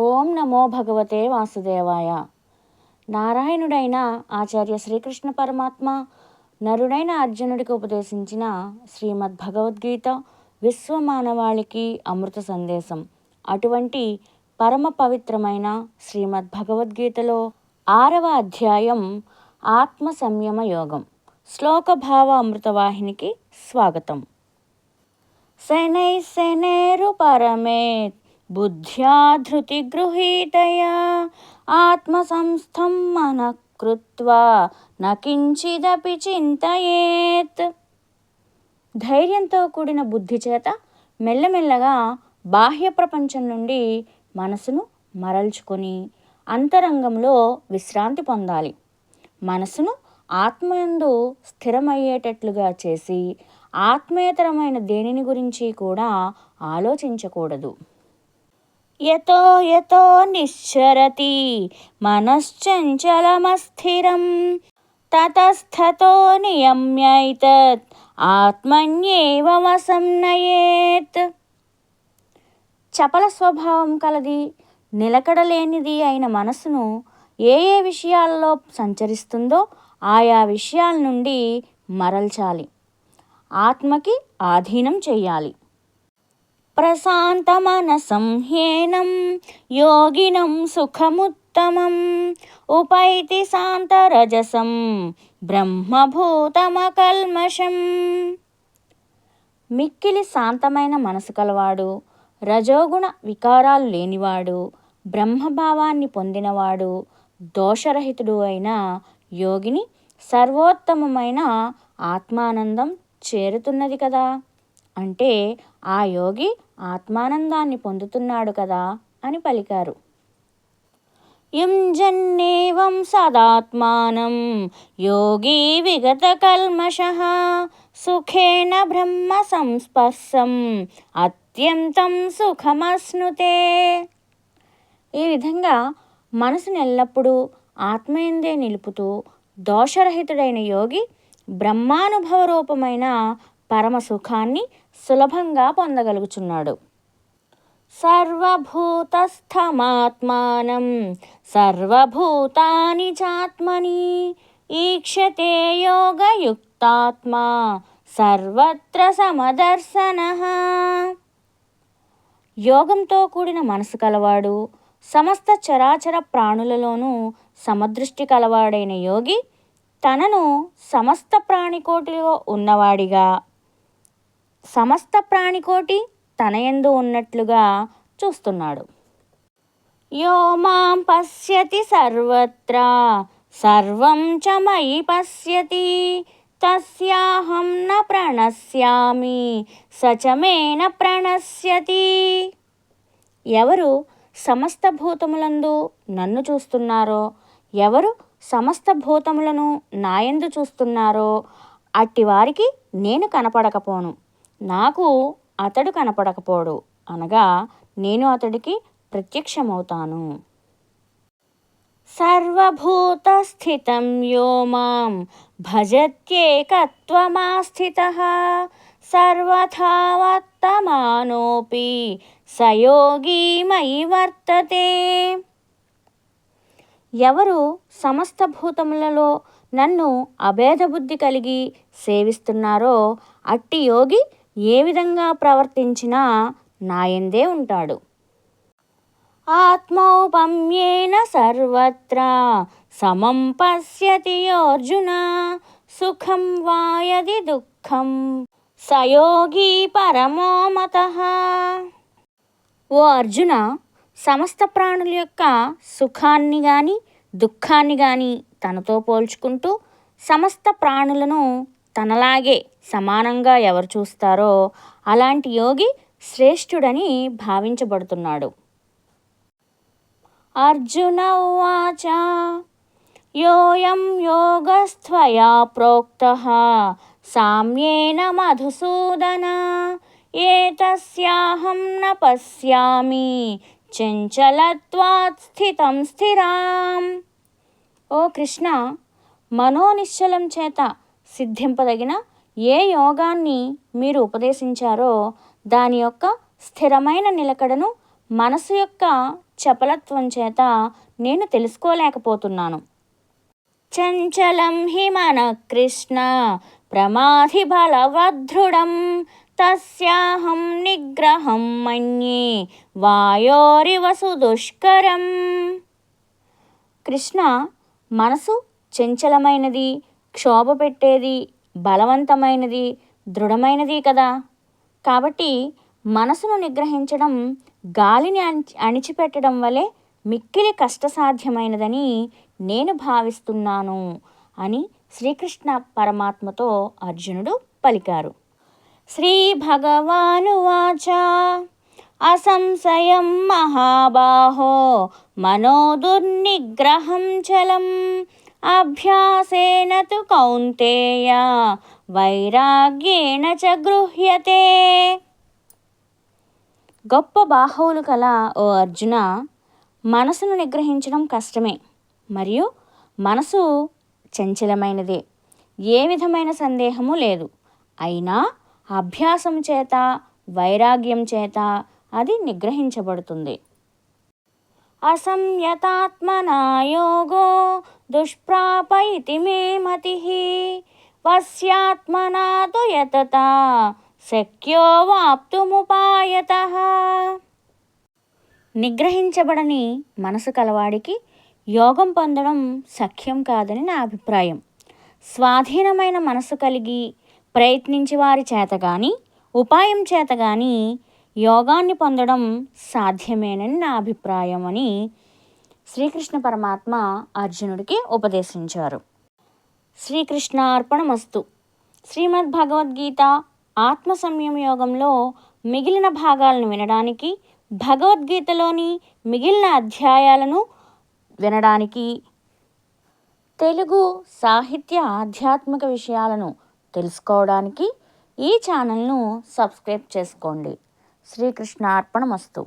ఓం నమో భగవతే వాసుదేవాయ. నారాయణుడైన ఆచార్య శ్రీకృష్ణ పరమాత్మ నరుడైన అర్జునుడికి ఉపదేశించిన శ్రీమద్ భగవద్గీత విశ్వమానవాళికి అమృత సందేశం. అటువంటి పరమ పవిత్రమైన శ్రీమద్ భగవద్గీతలో ఆరవ అధ్యాయం ఆత్మ సంయమ యోగం. శ్లోక భావ అమృతవాహినికి స్వాగతం. శనై శనేరు పరమేత్ బుద్ధ్యా ధృతి గృహీతయా ఆత్మ సంస్థం మన కృత్వా నకించిదపి చింతయేత్. ధైర్యంతో కూడిన బుద్ధి చేత మెల్లమెల్లగా బాహ్య ప్రపంచం నుండి మనసును మరల్చుకొని అంతరంగంలో విశ్రాంతి పొందాలి. మనసును ఆత్మయందు స్థిరమయ్యేటట్లుగా చేసి ఆత్మేతరమైన దేనిని గురించి కూడా ఆలోచించకూడదు. యతో యతో నిశ్చరతి మనశ్చంచలమస్థిరం. తతస్థతో నియమ్యైతత్ ఆత్మన్యేవమసంనయేత్. చపల స్వభావం కలది నిలకడలేనిది అయిన మనసును ఏ ఏ విషయాల్లో సంచరిస్తుందో ఆయా విషయాల నుండి మరల్చాలి. ఆత్మకి ఆధీనం చేయాలి ప్రశాంతమనసంహేనం యోగినం సుఖముత్తమం ఉపైతి శాంతరజసం బ్రహ్మభూతమకల్మషం. మిక్కిలి శాంతమైన మనసు కలవాడు రజోగుణ వికారాలు లేనివాడు బ్రహ్మభావాన్ని పొందినవాడు దోషరహితుడు అయిన యోగిని సర్వోత్తమమైన ఆత్మానందం చేరుతున్నది కదా. అంటే ఆ యోగి ఆత్మానందాన్ని పొందుతున్నాడు కదా అని పలికారు. యుంజన్నేవం సదాత్మానం యోగి విగత కల్మష సుఖేన బ్రహ్మ సంస్పర్శం అత్యంతం సుఖమస్నుతే ఈ విధంగా మనసును ఎల్లప్పుడూ ఆత్మయందే నిలుపుతూ దోషరహితుడైన యోగి బ్రహ్మానుభవ రూపమైన పరమ సుఖాన్ని సులభంగా పొందగలుగుచున్నాడు. సర్వభూతస్థమాత్మానం సర్వభూతాని చాత్మని ఈక్షతే యోగయుక్తాత్మా సర్వత్ర సమదర్శన. యోగంతో కూడిన మనసు కలవాడు సమస్త చరాచర ప్రాణులలోనూ సమదృష్టి కలవాడైన యోగి తనను సమస్త ప్రాణికోటిలో ఉన్నవాడిగా. సమస్త ప్రాణికోటి తన యందు ఉన్నట్లుగా చూస్తున్నాడు. యో మాం పశ్యతి సర్వత్రా సర్వం చ మయి పశ్యతి తస్యాహం న ప్రణశ్యామి సచమేన ప్రణశ్యతి. ఎవరు సమస్త భూతములందు నన్ను చూస్తున్నారో ఎవరు సమస్త భూతములను నాయందు చూస్తున్నారో అట్టి వారికి నేను కనపడకపోను. నాకు అతడు కనపడకపోడు. అనగా నేను అతడికి ప్రత్యక్షమవుతాను. సర్వభూతస్థితం యో మాం భజత్యేకత్వమాస్థిత. సర్వథా వర్తమానోపి సయోగీ మయి వర్తతే. ఎవరు సమస్త భూతములలో నన్ను అభేద బుద్ధి కలిగి సేవిస్తున్నారో అట్టి యోగి ఏ విధంగా ప్రవర్తించినా నాయందే ఉంటాడు. ఆత్మౌపమ్యేన సర్వత్రా సమం పశ్యతి అర్జున సుఖం వాయది దుఃఖం సయోగి పరమో మత. ఓ అర్జున సమస్త ప్రాణుల యొక్క సుఖాన్ని కానీ దుఃఖాన్ని కానీ తనతో పోల్చుకుంటూ సమస్త ప్రాణులను తనలాగే సమానంగా ఎవరు చూస్తారో అలాంటి యోగి శ్రేష్ఠుడని భావించబడుతున్నాడు. అర్జున ఉచ యోయం యోగస్థ్వయా ప్రోక్త సామ్యేన మధుసూదన ఏతస్యాహం న పశ్యామి చంచలత్వాత్ స్థితం స్థిరాం. ఓ కృష్ణ మనోనిశ్చలం చేత సిద్ధింపదగిన ఏ యోగాన్ని మీరు ఉపదేశించారో దాని యొక్క స్థిరమైన నిలకడను మనసు యొక్క చపలత్వం చేత నేను తెలుసుకోలేకపోతున్నాను. చంచలం హి మన కృష్ణ ప్రమాధి బలవదృఢం తస్యాహం నిగ్రహం మన్యే వాయోరివసు దుష్కరం కృష్ణ మనసు చంచలమైనది క్షోభ పెట్టేది బలవంతమైనది దృఢమైనది కదా. కాబట్టి మనసును నిగ్రహించడం గాలిని అణి అణిచిపెట్టడం వలె మిక్కిలి కష్టసాధ్యమైనదని నేను భావిస్తున్నాను అని శ్రీకృష్ణ పరమాత్మతో అర్జునుడు పలికారు. శ్రీ భగవానువాచ అసంశయం మహాబాహో. మనోదుర్నిగ్రహం చలం. అభ్యాసేన తు కౌంతేయ వైరాగ్యేణ చ గృహ్యతే. గొప్ప బాహువులు కల ఓ అర్జున మనసును నిగ్రహించడం కష్టమే మరియు మనసు చంచలమైనదే. ఏ విధమైన సందేహము లేదు. అయినా అభ్యాసం చేత వైరాగ్యం చేత అది నిగ్రహించబడుతుంది. అసంయతాత్మనా యోగో దుష్ప్రాప ఇతి మే మతి వశ్యాత్మనా తు యతత శక్యో వాప్తుముపాయత నిగ్రహించబడని మనసు కలవాడికి యోగం పొందడం సఖ్యం కాదని నా అభిప్రాయం. స్వాధీనమైన మనసు కలిగి ప్రయత్నించి వారి చేత కానీ ఉపాయం చేత కానీ యోగాన్ని పొందడం సాధ్యమేనని నా అభిప్రాయం అని శ్రీకృష్ణ పరమాత్మ అర్జునుడికి ఉపదేశించారు. శ్రీకృష్ణ అర్పణమస్తు శ్రీమద్ భగవద్గీత ఆత్మ సంయమ యోగంలో మిగిలిన భాగాలను వినడానికి భగవద్గీతలోని మిగిలిన అధ్యాయాలను వినడానికి తెలుగు సాహిత్య ఆధ్యాత్మిక విషయాలను తెలుసుకోవడానికి ఈ ఛానల్ను సబ్స్క్రైబ్ చేసుకోండి. శ్రీకృష్ణార్పణమస్తు.